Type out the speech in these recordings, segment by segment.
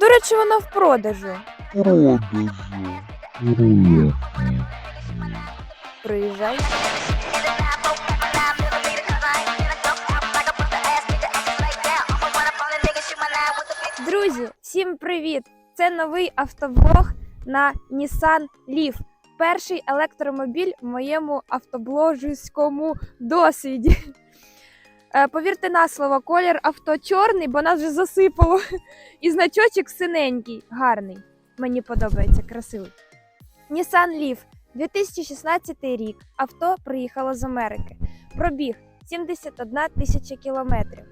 до речі, вона в продажу. Продажу. Приїжджай. Друзі, всім привіт! Це новий автоблог на Nissan Leaf. Перший електромобіль в моєму автобложівському досвіді. Е, Повірте на слово, колір авто чорний, бо нас вже засипало. І значочок синенький, гарний. Мені подобається, красивий. Nissan Leaf, 2016 рік. Авто приїхало з Америки. Пробіг 71 тисяча кілометрів.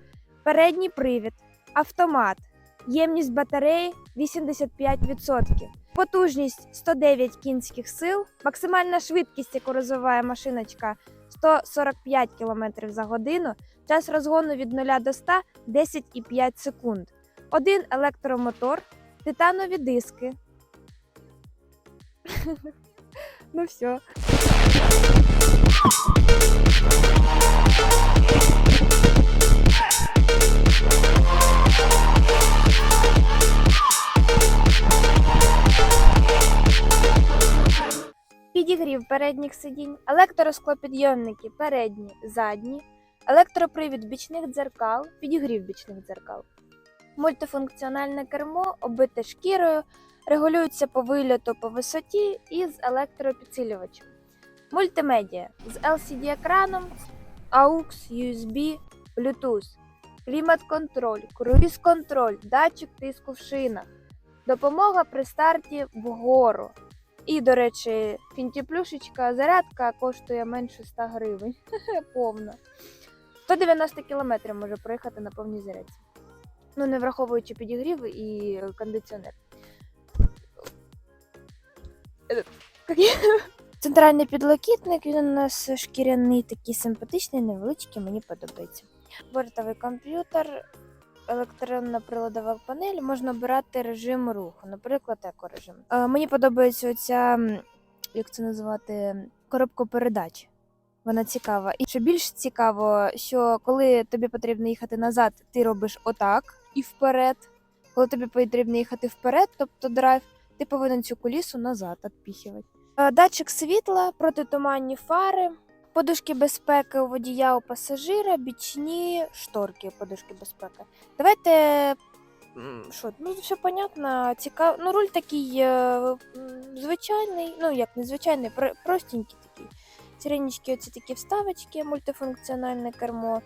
Передній привід, автомат, ємність батареї 85%, потужність 109 кінських сил, максимальна швидкість, яку розвиває машиночка 145 км за годину, час розгону від 0 до 100 10,5 секунд. Один електромотор, титанові диски. Ну все. Підігрів передніх сидінь, електросклопідйомники передні, задні, електропривід бічних дзеркал, підігрів бічних дзеркал, мультифункціональне кермо, оббите шкірою, регулюється по вильоту по висоті і з електропідсилювачем. Мультимедіа з LCD-екраном, AUX, USB, Bluetooth, клімат-контроль, круїз-контроль, датчик тиску в шинах, допомога при старті вгору. І, до речі, фінтіплюшечка зарядка коштує менше 100 гривень. Повна. 190 км може проїхати на повній зарядці. Ну, не враховуючи підігрів і кондиціонер. Центральний підлокітник, він у нас шкіряний, такий симпатичний, невеличкий, мені подобається. Бортовий комп'ютер, електронна приладова панель, можна обирати режим руху, наприклад, екорежим. Е, мені подобається оця, як це називати, коробка передач. Вона цікава. І що більш цікаво, що коли тобі потрібно їхати назад, ти робиш отак і вперед. Коли тобі потрібно їхати вперед, тобто драйв, ти повинен цю кулісу назад відпіхувати. Е, Датчик світла, протитуманні фари, подушки безпеки у водія у пасажира, бічні шторки подушки безпеки. Давайте. Що, ну все понятно, цікаво. Ну, руль такий е, звичайний, ну як незвичайний, про- простенький такий. Сиренічки, оці такі вставочки, мультифункціональне кермо.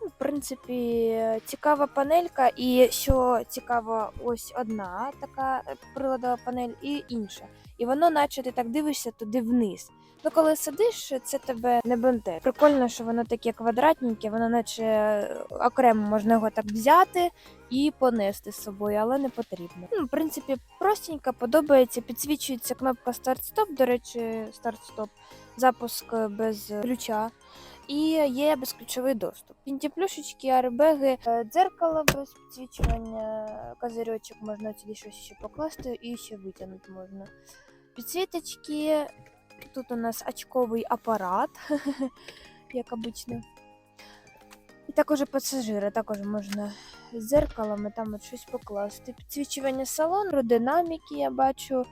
Ну, В принципі, цікава панелька, і що цікаво, ось одна така е, приладова панель і інша. І воно, наче ти так дивишся туди вниз. Ну, коли сидиш, це тебе не бенте. Прикольно, що воно таке квадратненьке, воно наче е, окремо можна його так взяти і понести з собою, але не потрібно. Ну, в принципі, простенько, подобається, підсвічується кнопка старт-стоп, до речі, старт-стоп, запуск без ключа. І є безключовий доступ. Пінтіплюшечки, арбеги, е, дзеркало без підсвічування, козирьочок можна сюди щось ще покласти і ще витягнути можна. Підсвіточки. Тут у нас очковий апарат, як обично. І також пасажири, також можна з дзеркалами там от щось покласти. Підсвічування салону, аеродинаміки я бачу,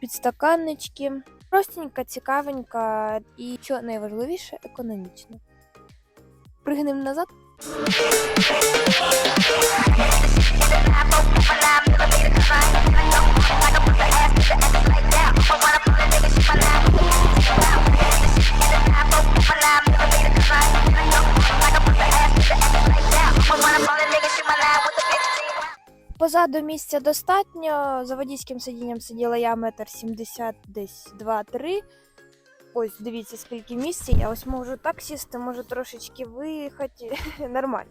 підстаканнички. Простенька, цікавенька і, що найважливіше, економічно. Пригнемо назад. Позаду місця достатньо. За водійським сидінням сиділа я метр сімдесят, десь 2-3. Ось дивіться, скільки місця. Я ось можу так сісти, можу трошечки виїхати. Нормально.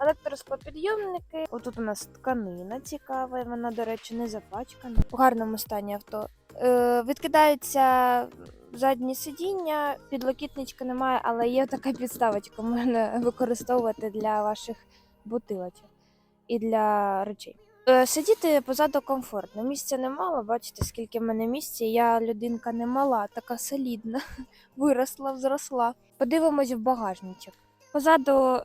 Електросклопідйомники. Отут у нас тканина цікава, вона, до речі, не запачкана. У гарному стані авто. Е, відкидаються задні сидіння, підлокітничка немає, але є така підставочка, можна використовувати для ваших бутилочок і для речей. Е, Сидіти позаду комфортно. Місця немало, бачите, скільки в мене місця. Я людинка не мала, така солідна, виросла, взросла. Подивимось в багажничок. Позаду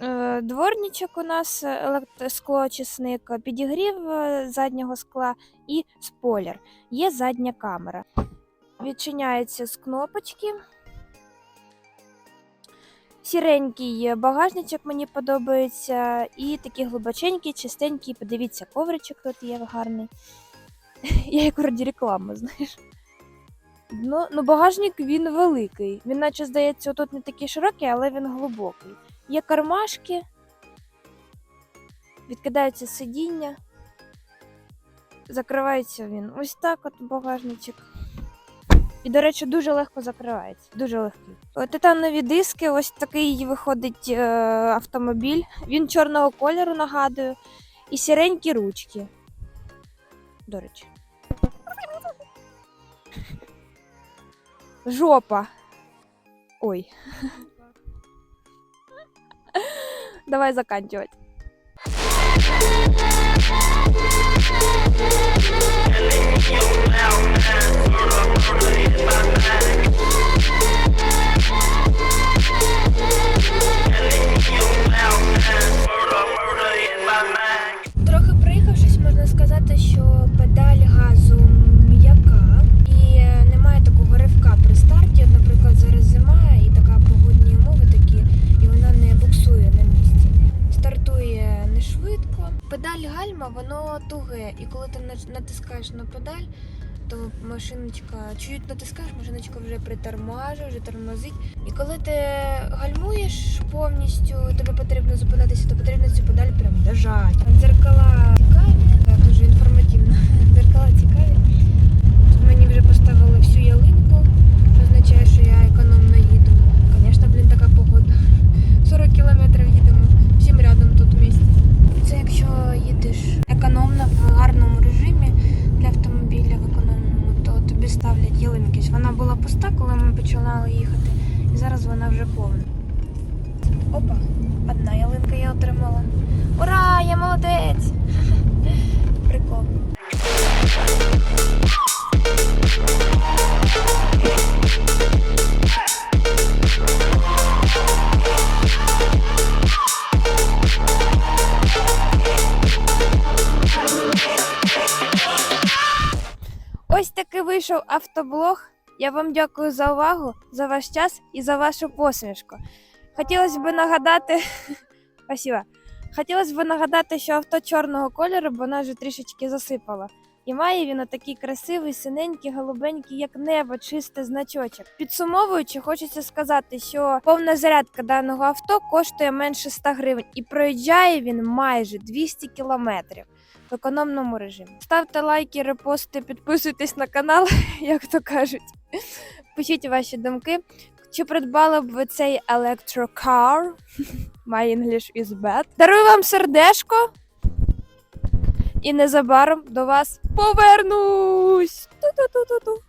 Е, Дворничок у нас елект- склоочисник, підігрів е, заднього скла і спойлер. Є задня камера. Відчиняється з кнопочки. Сіренький багажничок мені подобається. І такий глибоченький, чистенький. Подивіться, ковричок тут є гарний. Я як вроді реклама, знаєш. Ну, ну багажник він великий. Він, наче здається, тут не такий широкий, але він глибокий. Є кармашки, відкидається сидіння. Закривається він ось так, от багажничок. І, до речі, дуже легко закривається. Дуже легкий. О, Титанові диски, ось такий виходить е, автомобіль. Він чорного кольору нагадую. І сіренькі ручки. До речі. Жопа. Ой. Давай заканчивать. Туге, і коли ти натискаєш на педаль, то машиночка чуть натискаєш, машиночка вже притормажує, вже тормозить. І коли ти гальмуєш повністю, тобі потрібно зупинитися, то потрібно цю педаль прям держати. Дзеркала цікаві, дуже інформативно. Дзеркала цікаві. Мені вже поставили всю ялинку, що означає, що я економно їду. Звісно, блін, така погода. 40 кілометрів їдемо, всім рядом тут в місті. Це якщо їдеш економно в гарному режимі для автомобіля в економному, то тобі ставлять ялинки. Вона була пуста, коли ми починали їхати, і зараз вона вже повна. Опа, одна ялинка я отримала. Ура! Я молодець! Прикол. Ось таки вийшов автоблог. Я вам дякую за увагу, за ваш час і за вашу посмішку. Хотілося б нагадати. Спасибо. Хотілося б нагадати, що авто чорного кольору, бо вона вже трішечки засипала. І має він такий красивий, синенький, голубенький, як небо, чисте значочок. Підсумовуючи, хочеться сказати, що повна зарядка даного авто коштує менше 100 гривень і проїжджає він майже 200 кілометрів в економному режимі. Ставте лайки, репости, підписуйтесь на канал, як то кажуть. Пишіть ваші думки. Чи придбали б ви цей electrocar? My English is bad. Дарую вам сердешко. І незабаром до вас повернусь. Ту-ту-ту-ту-ту.